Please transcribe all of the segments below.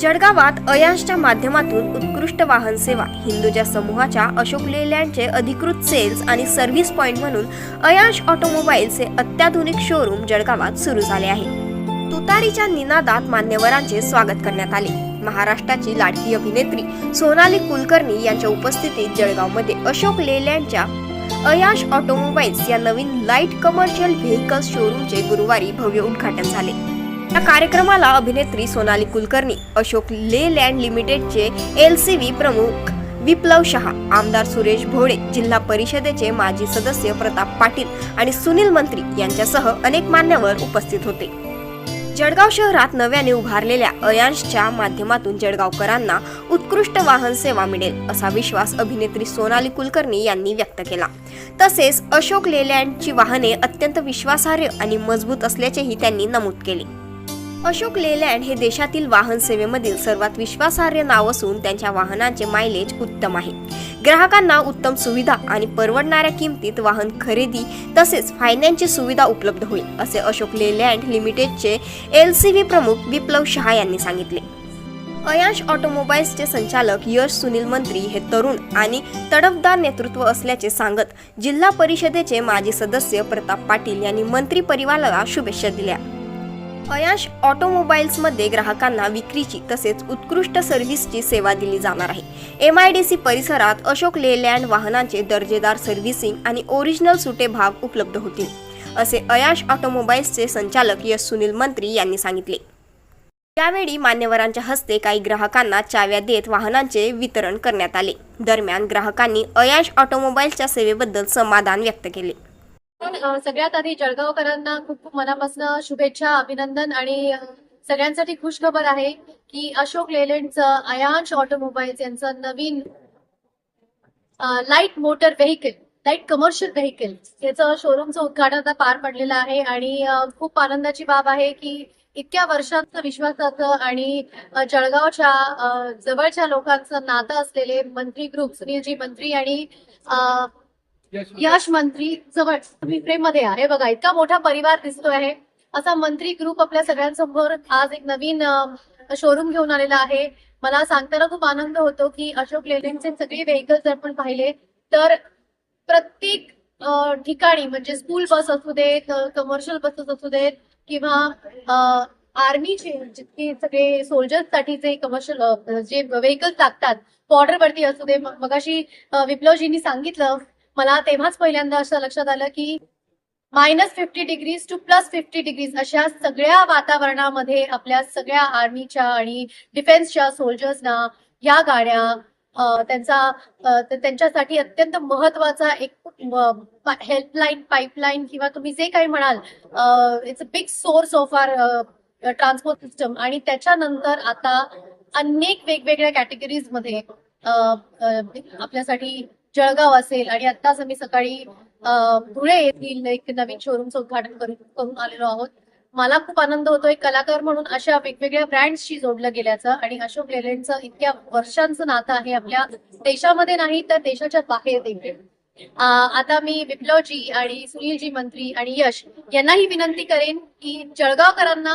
जळगावात अयांशच्या माध्यमातून उत्कृष्ट वाहन सेवा. हिंदुजा समूहाच्या अशोक लेलँडचे अधिकृत सेल्स आणि सर्व्हिस पॉइंट म्हणून अयांश ऑटोमोबाईल्सचे अत्याधुनिक शोरूम जळगावात सुरू झाले आहे. तुतारीच्या निनादात मान्यवरांचे स्वागत करण्यात आले. महाराष्ट्राची लाडकी अभिनेत्री सोनाली कुलकर्णी यांच्या उपस्थितीत जळगावमध्ये अशोक लेलँडच्या अयाश ऑटोमोबाईल्स या नवीन लाइट कमर्शियल व्हेकल्स शोरूमचे गुरुवारी भव्य उद्घाटन झाले. या कार्यक्रमाला अभिनेत्री सोनाली कुलकर्णी अशोक ले लँड लिमिटेडचे एल सी व्ही प्रमुख विप्लव शहा आमदार सुरेश भोळे जिल्हा परिषदेचे माजी सदस्य प्रताप पाटील आणि सुनील मंत्री यांच्यासह अनेक मान्यवर उपस्थित होते. जळगाव शहरात नव्याने उभारलेल्या अयांशच्या माध्यमातून जळगावकरांना उत्कृष्ट वाहन सेवा मिळेल असा विश्वास अभिनेत्री सोनाली कुलकर्णी यांनी व्यक्त केला. तसेच अशोक लेलँडची वाहने अत्यंत विश्वासार्ह आणि मजबूत असल्याचेही त्यांनी नमूद केले. अशोक लेलँड हे देशातील वाहन सेवेमधील सर्वात विश्वासार्ह नाव असून त्यांच्या वाहनांचे मायलेज उत्तम आहे. ग्राहकांना उत्तम सुविधा आणि परवडणाऱ्या किमतीत वाहन खरेदी तसेच फायनान्सची सुविधा उपलब्ध होईल असे अशोक लेलँड लिमिटेडचे एल सी व्ही प्रमुख विप्लव शहा यांनी सांगितले. अयांश ऑटोमोबाईल्सचे संचालक यश सुनील मंत्री हे तरुण आणि तडफदार नेतृत्व असल्याचे सांगत जिल्हा परिषदेचे माजी सदस्य प्रताप पाटील यांनी मंत्री परिवाराला शुभेच्छा दिल्या. अयाश ऑटोमोबाईल्समध्ये ग्राहकांना विक्रीची तसेच उत्कृष्ट सर्व्हिसची सेवा दिली जाणार आहे. एम आय डी सी परिसरात अशोक लेलँड वाहनांचे दर्जेदार सर्व्हिसिंग आणि ओरिजिनल सुटे भाग उपलब्ध होतील असे अयाश ऑटोमोबाईल्सचे संचालक यश सुनील मंत्री यांनी सांगितले. यावेळी मान्यवरांच्या हस्ते काही ग्राहकांना चाव्या देत वाहनांचे वितरण करण्यात आले. दरम्यान ग्राहकांनी अयाश ऑटोमोबाईल्सच्या सेवेबद्दल समाधान व्यक्त केले. सगळ्यात आधी जळगावकरांना खूप खूप मनापासून शुभेच्छा अभिनंदन आणि सगळ्यांसाठी खुश खबर आहे की अशोक लेलँडचं अयांश ऑटोमोबाईल्स यांचं नवीन light motor vehicle light commercial vehicle याचं शोरूमचं उद्घाटन आता पार पडलेलं आहे आणि खूप आनंदाची बाब आहे की इतक्या वर्षांचं विश्वासाचं आणि जळगावच्या जवळच्या लोकांचं नातं असलेले मंत्री ग्रुप सुनीलजी मंत्री आणि यश मंत्री जवळ तुम्ही फ्रेममध्ये आहे. बघा इतका मोठा परिवार दिसतोय आहे. असा मंत्री ग्रुप आपल्या सगळ्यांसमोर आज एक नवीन शोरूम घेऊन आलेला आहे. मला सांगताना खूप आनंद होतो की अशोक लेलँडचे सगळे व्हेकल जर आपण पाहिले तर प्रत्येक ठिकाणी म्हणजे स्कूल बस असू देत कमर्शियल बसेस असू देत किंवा आर्मीचे जितके सगळे सोल्जर्स साठीचे कमर्शियल जे व्हेकल्स लागतात बॉर्डरवरती असू दे मगाशी विप्लवजींनी सांगितलं मला तेव्हाच पहिल्यांदा असं लक्षात आलं की minus fifty degrees to plus fifty degrees अशा सगळ्या वातावरणामध्ये आपल्या सगळ्या आर्मीच्या आणि डिफेन्सच्या सोल्जर्सना या गाड्या त्यांचा त्यांच्यासाठी अत्यंत महत्त्वाचा एक हेल्पलाईन पाईपलाईन किंवा तुम्ही जे काही म्हणाल it's a big source of our transport system आणि त्याच्यानंतर आता अनेक वेगवेगळ्या कॅटेगरीजमध्ये आपल्यासाठी जळगाव असेल आणि आत्ताच आम्ही सकाळी धुळे येथील एक नवीन शोरूमचं उद्घाटन करून करून आलेलो आहोत. मला खूप आनंद होतोय. कलाकार म्हणून अशा वेगवेगळ्या ब्रँड्सशी जोडलं गेल्याचं आणि अशोक लेलँडचं इतक्या वर्षांचं नातं आहे आपल्या देशामध्ये नाही तर देशाच्या बाहेर देखील. आता मी विप्लवजी आणि सुनीलजी मंत्री आणि यश यांनाही विनंती करेन की जळगावकरांना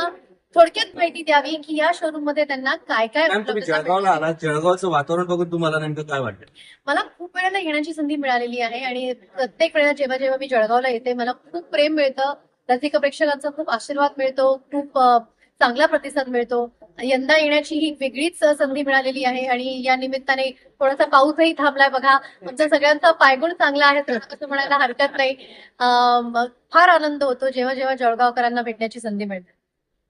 थोडक्यात माहिती द्यावी की या शोरूममध्ये त्यांना काय काय मॅम तुम्ही उपलब्धता जळगावला मिळते. आलात. जळगावचं वातावरण बघून तुम्हाला नेमकं काय वाटतं? मला खूप वेळेला येण्याची संधी मिळालेली आहे आणि प्रत्येक वेळेला जेव्हा जेव्हा मी जळगावला येते मला खूप प्रेम मिळतं. रसिक प्रेक्षकांचा खूप आशीर्वाद मिळतो खूप अ, चांगला प्रतिसाद मिळतो. यंदा येण्याची ही वेगळीच संधी मिळालेली आहे आणि या निमित्ताने थोडासा पाऊसही थांबलाय बघा. आमच्या सगळ्यांचा पायगुण चांगला आहे तर असं म्हणायला हरकत नाही. अ, म- फार आनंद होतो जेव्हा जेव्हा जळगावकरांना भेटण्याची संधी मिळते.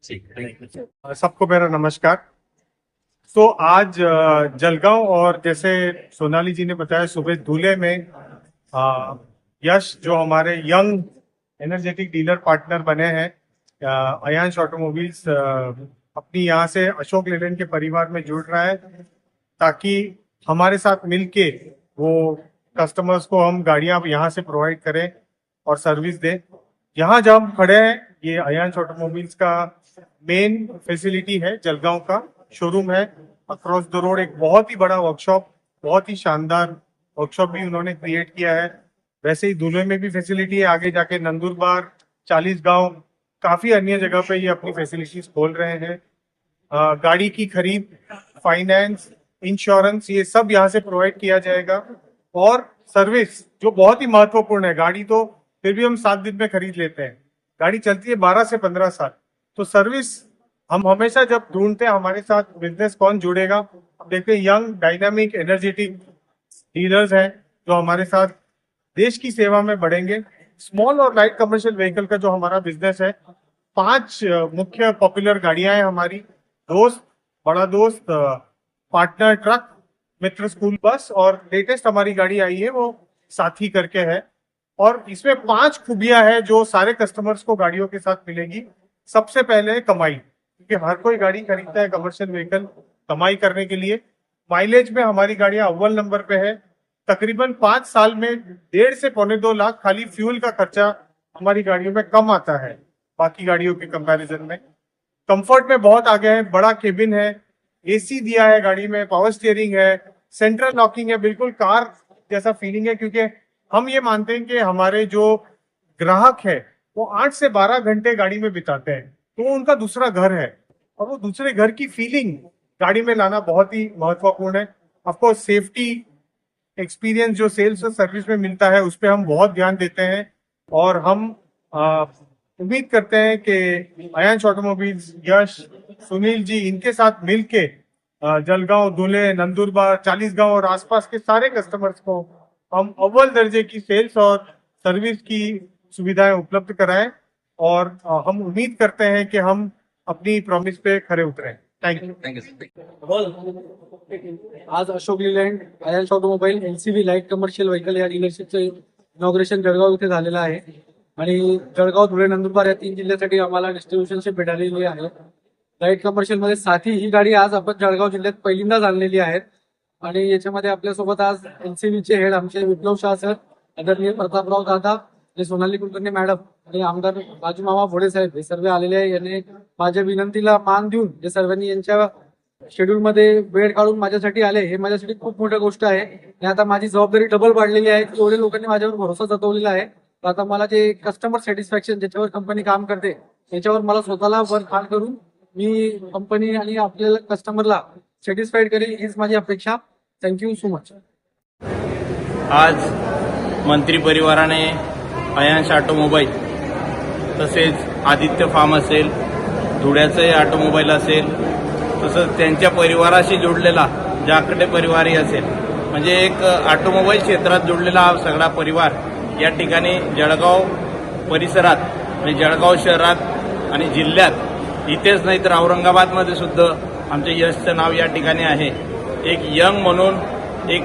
ठीक थँक्यू सबको मेरा नमस्कार। तो आज जलगांव और जैसे सोनाली जी ने बताया सुबह दूल्हे में अ, यश जो हमारे यंग एनर्जेटिक डीलर पार्टनर बने हैं अयांश ऑटोमोबाइल्स अपनी यहाँ से अशोक लेलैंड के परिवार में जुड़ रहा है ताकि हमारे साथ मिलके वो कस्टमर्स को हम गाड़ियाँ यहाँ से प्रोवाइड करें और सर्विस दें। यहाँ जब हम खड़े हैं ये अयांश ऑटोमोबाइल्स का मेन फैसिलिटी है, जलगांव का शोरूम है। अक्रॉस द रोड एक बहुत ही बड़ा वर्कशॉप बहुत ही शानदार वर्कशॉप भी उन्होंने क्रिएट किया है। वैसे ही दूल्हे में भी फैसिलिटी है, आगे जाके नंदुरबार चालीस गाँव, काफ़ी अन्य जगह पे ये अपनी फैसिलिटीज़ खोल रहे हैं। गाड़ी की खरीद फाइनेंस इंश्योरेंस ये सब यहाँ से प्रोवाइड किया जाएगा। और सर्विस जो बहुत ही महत्वपूर्ण है, गाड़ी तो फिर भी हम सात दिन में खरीद लेते हैं। गाड़ी चलती है बारह से पंद्रह साल। तो सर्विस, हम हमेशा जब ढूंढते हैं, हमारे साथ बिज़नेस कौन जुड़ेगा? अब देखते हैं यंग डायनामिक एनर्जेटिक डीलर्स हैं जो हमारे साथ देश की सेवा में बढ़ेंगे। स्मॉल और लाइट कमर्शियल व्हीकल का जो हमारा बिज़नेस है, पाँच मुख्य पॉपुलर गाड़ियाँ हैं हमारी। Dost, Bada Dost partner truck Mitr school bus और लेटेस्ट हमारी गाड़ी आई है, वो साथी करके है। और इसमें पाँच खूबियाँ हैं जो सारे कस्टमर्स को गाड़ियों के साथ मिलेगी। सबसे पहले कमाई, क्योंकि हर कोई गाड़ी खरीदता है कमर्शियल व्हीकल कमाई करने के लिए। माइलेज में हमारी गाड़ियाँ अव्वल नंबर पे है। तकरीबन पाँच साल में डेढ़ से पौने दो लाख खाली फ्यूल का खर्चा हमारी गाड़ियों में कम आता है, बाकी गाड़ियों के कंपैरिजन में। कंफर्ट में बहुत आगे है, बड़ा केबिन है एसी दिया है गाड़ी में पावर स्टीयरिंग है सेंट्रल लॉकिंग है, बिल्कुल कार जैसा फीलिंग है, क्योंकि हम ये मानते हैं कि हमारे जो ग्राहक है वो आठ से बारह घंटे गाड़ी में बिताते हैं। तो उनका दूसरा घर है। और वो दूसरे घर की फीलिंग गाड़ी में लाना बहुत ही महत्वपूर्ण है। ऑफकोर्स सेफ्टी एक्सपीरियंस जो सेल्स और सर्विस में मिलता है, उस पर हम बहुत ध्यान देते हैं। और हम उम्मीद करते हैं कि अयांश ऑटोमोबाइल्स यश, सुनील जी, इनके साथ मिलके जलगांव, धुले नंदुरबार चालीसगांव और आसपास के सारे कस्टमर्स को हम अव्वल दर्जे की सेल्स और सर्विस की सुविधाएं उपलब्ध कराएं और हम उम्मीद करते हैं कि हम अपनी प्रॉमिस पे खरे उतरें। थैंक यू थँक्यू आज Ashok Leyland Ayansh automobile LCV light commercial vehicle या डीलरशिपचं इनॉग्रेशन जळगाव इथे झालेलं आहे. आणि जळगाव धुळे नंदुरबार या तीन जिल्ह्यासाठी आम्हाला डिस्ट्रीब्युशनशिप भेटलेली आहे. लाइट कमर्शियलमध्ये साथी ही गाडी आज आपण जळगाव जिल्ह्यात पहिल्यांदाच आणलेली आहे. आणि याच्यामध्ये आपल्यासोबत आज एलसीबीचे हेड आमचे विप्लव शाह सर आदरणीय प्रतापराव दादा आणि सोनाली कुलकर्णी मॅडम आणि आमदार बाजू मामा भोडे साहेब हे सर्व आलेले आहे. याने माझ्या विनंतीला मान देऊन जे सर्वांनी यांच्या शेड्यूल मध्ये वेळ काढून माझ्यासाठी आले. हे माझ्यासाठी खूप मोठी गोष्ट आहे. आणि आता माझी जबाबदारी डबल वाढलेली आहे. की एवढे लोकांनी माझ्यावर भरोसा जतवलेला आहे. तर आता मला जे कस्टमर सॅटिस्फॅक्शन ज्याच्यावर कंपनी काम करते त्याच्यावर मला स्वतःला वर खान करून मी कंपनी आणि आपल्याला कस्टमरला सॅटिस्फाईड करेल हीच माझी अपेक्षा. थँक्यू सो मच आज मंत्री परिवाराने अयांश ऑटोमोबाईल तसेच आदित्य फार्म असेल धुळ्याचंही ऑटोमोबाईल असेल तसंच त्यांच्या परिवाराशी जोडलेला जाकडे परिवारही असेल म्हणजे एक ऑटोमोबाईल क्षेत्रात जोडलेला हा सगळा परिवार या ठिकाणी जळगाव परिसरात म्हणजे जळगाव शहरात आणि जिल्ह्यात इथेच नाही तर औरंगाबादमध्ये सुद्धा आमचे यशचं नाव या ठिकाणी आहे. एक यंग म्हणून एक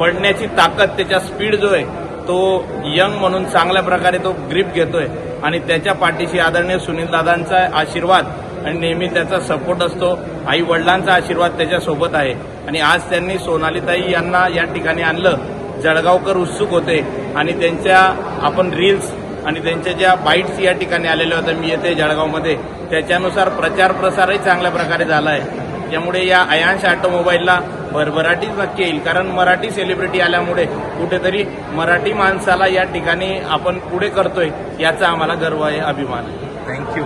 पडण्याची ताकद त्याचा स्पीड जो आहे तो यंग म्हणून चांगल्या प्रकारे तो ग्रीप घेतोय. आणि त्याच्या पाठीशी आदरणीय सुनील दादांचा आशीर्वाद आणि नेहमी त्याचा सपोर्ट असतो. आई वडिलांचा आशीर्वाद त्याच्यासोबत आहे. आणि आज त्यांनी सोनालीताई यांना या ठिकाणी आणलं. जळगावकर उत्सुक होते. आणि त्यांच्या आपण रील्स आणि त्यांच्या ज्या बाईट्स या ठिकाणी आलेल्या होत्या मी येते जळगावमध्ये. त्याच्यानुसार प्रचार प्रसारही चांगल्या प्रकारे झाला आहे त्यामुळे या अयांश ऑटोमोबाईलला भरभराटीच नक्की येईल. कारण मराठी सेलिब्रिटी आल्यामुळे कुठेतरी मराठी माणसाला या ठिकाणी आपण पुढे करतोय याचा आम्हाला गर्व आहे अभिमान आहे. थँक्यू